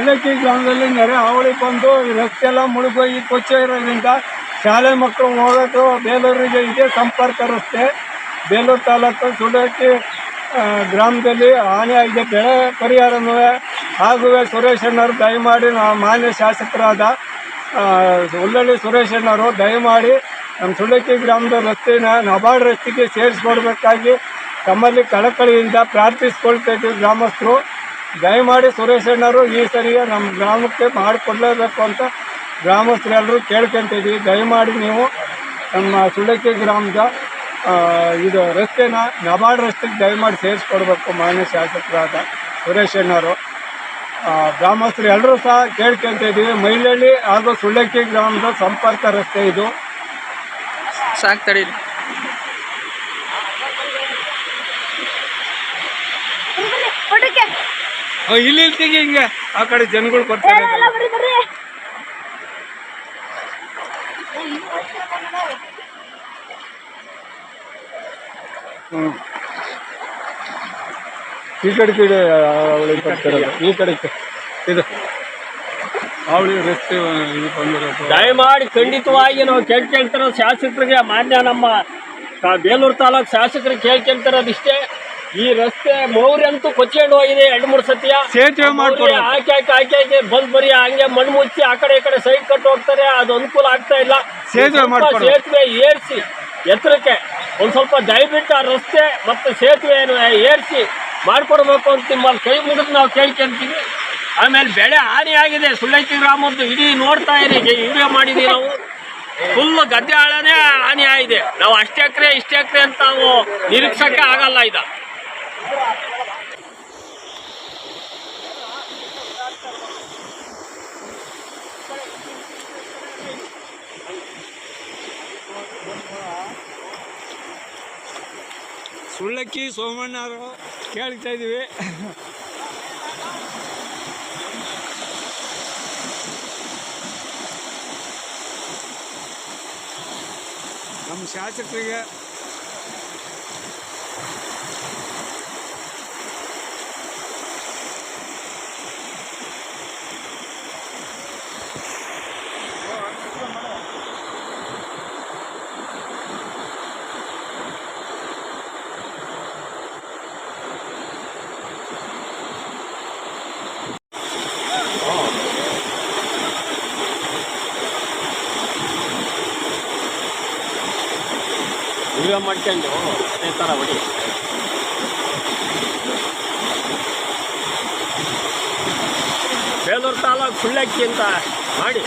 ಇಲಕ್ಕಿ ಗ್ರಾಮದಲ್ಲಿ ನೆರೆ ಹಾವಳಿ ಬಂದು ರಸ್ತೆ ಎಲ್ಲ ಮುಳುಗೋಗಿ ಕೊಚ್ಚೆ ಇರೋದ್ರಿಂದ ಶಾಲೆ ಮಕ್ಕಳು ಹೋಗೋದು ಬೇಲೂರಿಗೆ ಇದೇ ಸಂಪರ್ಕ ರಸ್ತೆ. ಬೇಲೂರು ತಾಲೂಕು ಸುಳ್ಳಕ್ಕಿ ಗ್ರಾಮದಲ್ಲಿ ಹಾನಿ ಆಗಿದೆ ಬೆಳೆ ಪರಿಹಾರನೂ ಹಾಗೂ ಸುರೇಶಣ್ಣವರು ದಯಮಾಡಿ ಮಾನ್ಯ ಶಾಸಕರಾದ ಉಳ್ಳಳ್ಳಿ ಸುರೇಶಣ್ಣವರು ದಯಮಾಡಿ ನಮ್ಮ ಸುಳ್ಳಕ್ಕಿ ಗ್ರಾಮದ ರಸ್ತೆನ ನಬಾರ್ಡ್ ರಸ್ತೆಗೆ ಸೇರಿಸ್ಕೊಡ್ಬೇಕಾಗಿ ತಮ್ಮಲ್ಲಿ ಕಳಕಳಿಯಿಂದ ಪ್ರಾರ್ಥಿಸ್ಕೊಳ್ತೇವೆ ಗ್ರಾಮಸ್ಥರು. ದಯಮಾಡಿ ಸುರೇಶಣ್ಣವರು ಈ ಸರಿಯ ನಮ್ಮ ಗ್ರಾಮಕ್ಕೆ ಮಾಡಿಕೊಡ್ಲೇಬೇಕು ಅಂತ ಗ್ರಾಮಸ್ಥರೆಲ್ಲರೂ ಕೇಳ್ಕೊಂತಿದ್ವಿ. ದಯಮಾಡಿ ನೀವು ನಮ್ಮ ಸುಳ್ಳಕ್ಕಿ ಗ್ರಾಮದ ಇದು ರಸ್ತೆನ ನಬಾರ್ಡ್ ರಸ್ತೆಗೆ ದಯಮಾಡಿ ಸೇರಿಸ್ಕೊಡ್ಬೇಕು ಮಾನ್ಯ ಶಾಸಕರಾದ ಸುರೇಶ್ ಅಣ್ಣವರು ಗ್ರಾಮಸ್ಥರು ಎಲ್ಲರೂ ಸಹ ಕೇಳ್ಕೊಂತಿದ್ದೀವಿ ಮೈಲಳ್ಳಿ ಹಾಗೂ ಸುಳ್ಳಕ್ಕಿ ಗ್ರಾಮದ ಸಂಪರ್ಕ ರಸ್ತೆ ಇದು. ಸಾಕು ತಡಿ. ಫೋಟೋಕ್ಕೆ ಇಲ್ಲಿ ಇಲ್ಲಿ ತೆಗಿ ಹಿಂಗೆ. ಆ ಕಡೆ ಜನಗಳು ಕೊಡ್ತಾರೆ. ಈ ಕಡೆ ಕಡೆ ಅವಳಿ ಕೊಡ್ತಾರೆ. ಈ ಕಡೆ ಇದು. ಅವಳಿ ರಸ್ತೆ ದಯಮಾಡಿ ಖಂಡಿತವಾಗಿ ನಾವು ಕೇಳ್ಕೊಂತಾರ ಶಾಸಕರಿಗೆ ಮಾನ್ಯ ನಮ್ಮ ಬೇಲೂರು ತಾಲೂಕು ಶಾಸಕರಿಗೆ ಕೇಳ್ಕೊಂತಾರದಿಷ್ಟೇ ಇಷ್ಟೇ. ಈ ರಸ್ತೆ ಮೌರ್ಯ ಅಂತೂ ಕೊಚ್ಕೊಂಡು ಹೋಗಿದೆ ಎರಡು ಮೂರು ಸತಿಯ. ಸೇತುವೆ ಮಾಡ್ಕೊಡಿ ಹಾಕಿ ಹಾಕಿ ಹಾಕಿ ಹಾಕಿ ಬಂದ್ ಬರೀ ಹಂಗೆ ಮಣ್ಣು ಮುಚ್ಚಿ ಆ ಕಡೆ ಈ ಕಡೆ ಸೈಡ್ ಕಟ್ಟು ಹೋಗ್ತಾರೆ ಅದು ಅನುಕೂಲ ಆಗ್ತಾ ಇಲ್ಲ. ಸೇತುವೆ ಮಾಡ್ಕೊಡು. ಸೇತುವೆ ಏರ್ಸಿ ಎತ್ತರಕ್ಕೆ ಒಂದ್ ಸ್ವಲ್ಪ ದಯವಿಟ್ಟು ಆ ರಸ್ತೆ ಮತ್ತೆ ಸೇತುವೆ ಏರ್ಸಿ ಮಾಡ್ಕೊಡ್ಬೇಕು ಅಂತ ನಿಮ್ಮಲ್ಲಿ ಕೈ ಮುಗಿದು ನಾವು ಕೇಳ್ಕೊಂತೀವಿ. ಆಮೇಲೆ ಬೆಳೆ ಹಾನಿ ಆಗಿದೆ ಸುಳ್ಳೈತಿ ಗ್ರಾಮದ್ದು ಇಡೀ ನೋಡ್ತಾ ಇರಿ ವಿಡಿಯೋ ಮಾಡಿದೀವಿ ನಾವು. ಫುಲ್ ಗದ್ದೆ ಆಳನೇ ಹಾನಿ ಆಗಿದೆ. ನಾವು ಅಷ್ಟೇ ಎಕರೆ ಇಷ್ಟೇ ಎಕರೆ ಅಂತ ನಾವು ನಿರೀಕ್ಷಕ್ಕೆ ಆಗಲ್ಲ ಇದು ಸುಳ್ಳಕ್ಕಿ ಸೋಮಣ್ಣವರು ಕೇಳ್ತಾ ಇದ್ದೀವಿ. ನಮ್ಮ ಶಾಸಕರಿಗೆ ವಿಡಿಯೋ ಮಾಡ್ಕೊಂಡು ಅದೇ ಥರ ಹೊಡಿ. ಬೇಲೂರು ತಾಲೂಕು ಸುಳ್ಳಕ್ಕಿ ಅಂತ ಮಾಡಿ.